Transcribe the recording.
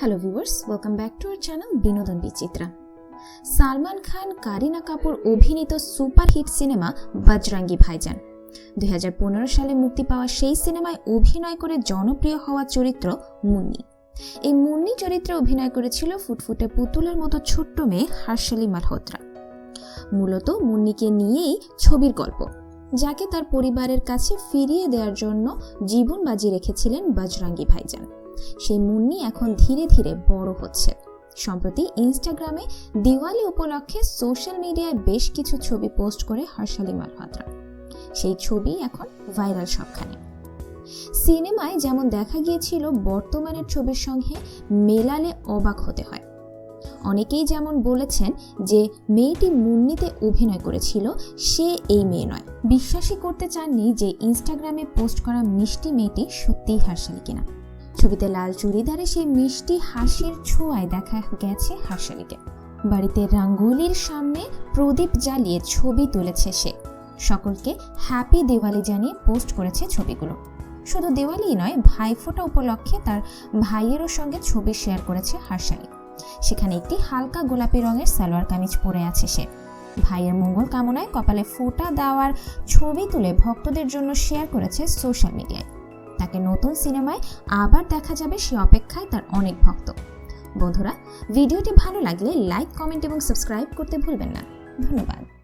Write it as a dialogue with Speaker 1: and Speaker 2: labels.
Speaker 1: Hello viewers welcome back to our channel Binodon Bichitra Salman খান কারিনা কাপুর অভিনীত superhit cinema বজরাঙ্গি ভাইজান দু হাজার পনেরো সালে মুক্তি পাওয়া সেই সিনেমায় অভিনয় করে জনপ্রিয় হওয়া চরিত্র মুন্নি। এই মুন্নি চরিত্রে অভিনয় করেছিল ফুটফুটে পুতুলের মতো ছোট্ট মেয়ে হার্শালি মালহোত্রা। মূলত মুন্নিকে নিয়েই ছবির গল্প, যাকে তার পরিবারের কাছে ফিরিয়ে দেওয়ার জন্য জীবন বাজি রেখেছিলেন বজরাঙ্গি ভাইজান সেই মুন্নি এখন ধীরে ধীরে বড় হচ্ছে। সম্প্রতি ইনস্টাগ্রামে দিওয়ালি উপলক্ষে সোশ্যাল মিডিয়ায় বেশ কিছু ছবি পোস্ট করে হর্ষালি মালহোত্রা। সেই ছবি এখন ভাইরাল সবখানে। সিনেমায় যেমন দেখা গিয়েছিল, বর্তমানের ছবির সঙ্গে মেলালে অবাক হতে হয়। অনেকেই যেমন বলেছেন যে, মেয়েটি মুন্নিতে অভিনয় করেছিল, সে এই মেয়ে নয়। বিশ্বাসই করতে চাননি যে, ইনস্টাগ্রামে পোস্ট করা মিষ্টি মেয়েটি সত্যিই হার্শালি কিনা। ছবিতে লাল চুড়িদারে সেই মিষ্টি হাসির ছোঁয়ায় দেখা গেছে হার্শালিকে বাড়িতে রাঙ্গুলির সামনে প্রদীপ জ্বালিয়ে ছবি তুলেছে সে। সকলকে হ্যাপি দিওয়ালি জানিয়ে পোস্ট করেছে ছবিগুলো। শুধু দিওয়ালি নয়, ভাইফোঁটা উপলক্ষে তার ভাইয়েরও সঙ্গে ছবি শেয়ার করেছে হার্শালি সেখানে একটি হালকা গোলাপি রঙের সালোয়ার কামিজ পরে আছে সে। ভাইয়ের মঙ্গল কামনায় কপালে ফোঁটা দেওয়ার ছবি তুলে ভক্তদের জন্য শেয়ার করেছে সোশ্যাল মিডিয়ায়। তাকে নতুন সিনেমায় আবার দেখা যাবে সে অপেক্ষায় তার অনেক ভক্ত। বন্ধুরা, ভিডিওটি ভালো লাগলে লাইক, কমেন্ট এবং সাবস্ক্রাইব করতে ভুলবেন না। ধন্যবাদ।